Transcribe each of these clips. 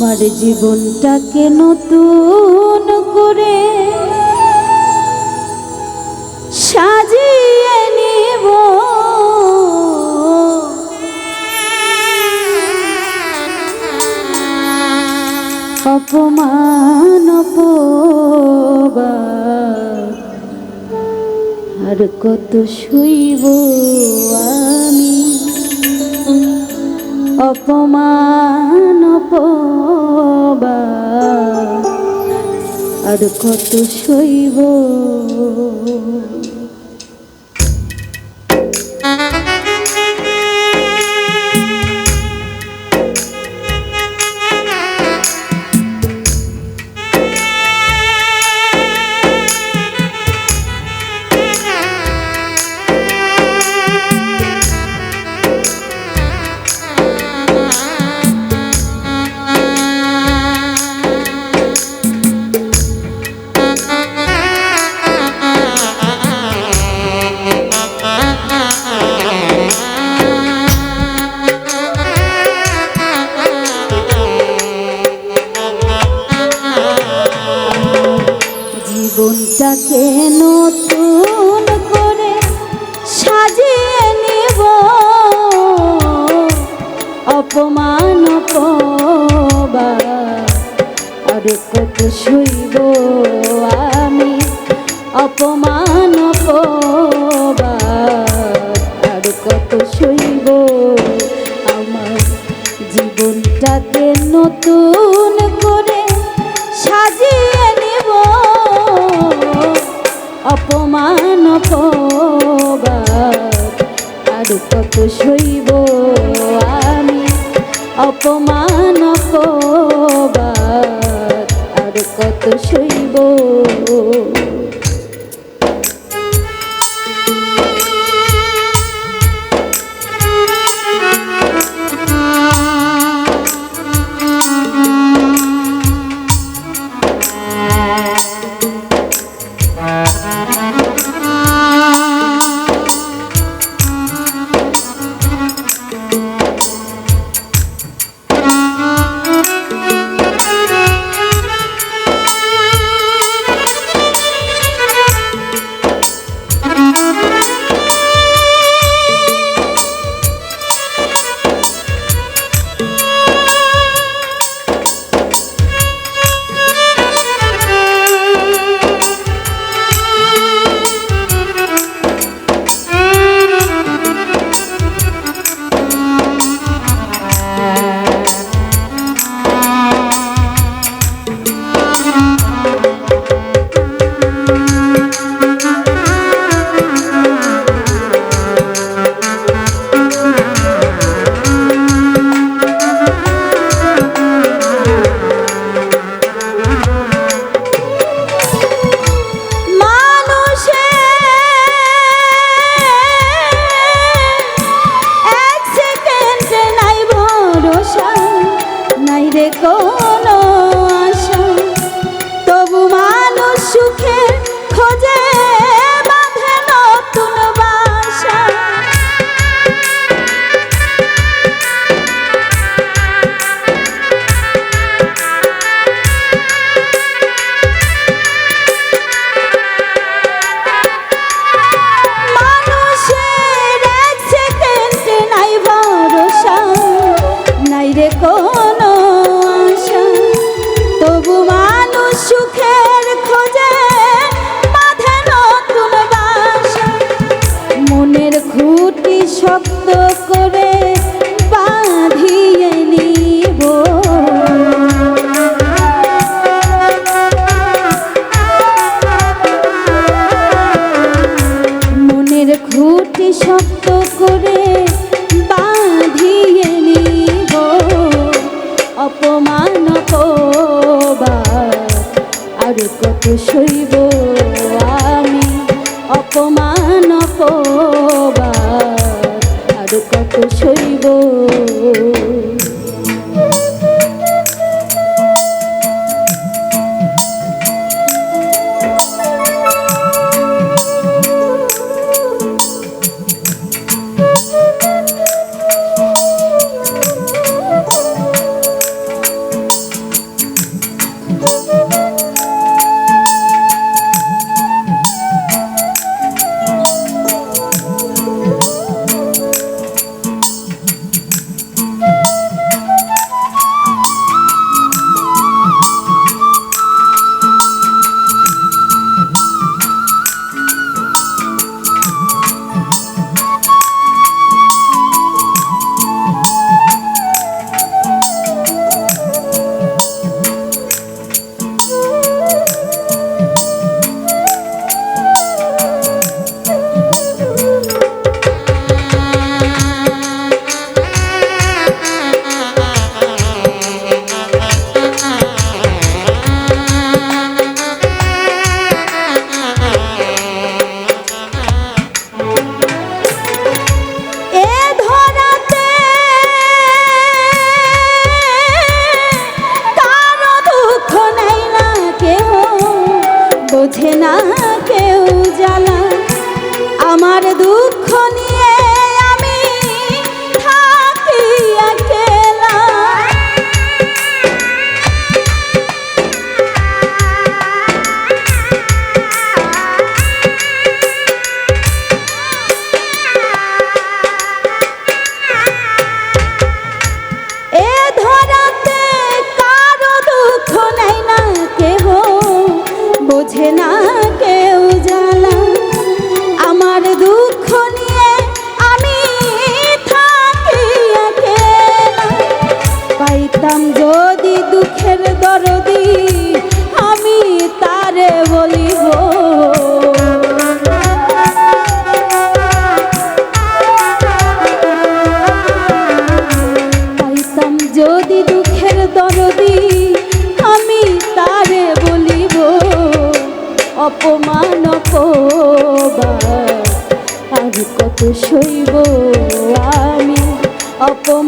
আমার জীবনটাকে নতুন করে সাজিয়ে নিব। অপমান আর কত শুইব আমি অপমান আর কত সইব? নতুন করে সাজিয়ে অপমান অপবাদ, আর কত সইব আমি? অপমান অপবাদ, আর কত সইব আমার জীবনটাকে নতুন অপমান আর কত সইব আমি? অপমান অপবাদ আর কত সইব? না কেউ জানা। আমার দুঃখ নিয়ে তারে বলিব যদি দুঃখের দরদি, আমি তারে বলিব অপমান অপমান আর কত সইব আমি? অপমান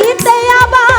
থাকিতে আবার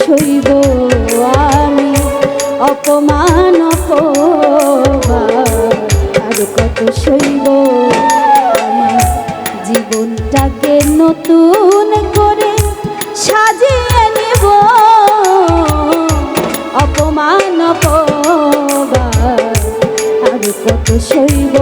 সইব আমি অপমান আর কত সইব আমার জীবনটাকে নতুন করে সাজিয়ে নেব। অপমান আর কত সইব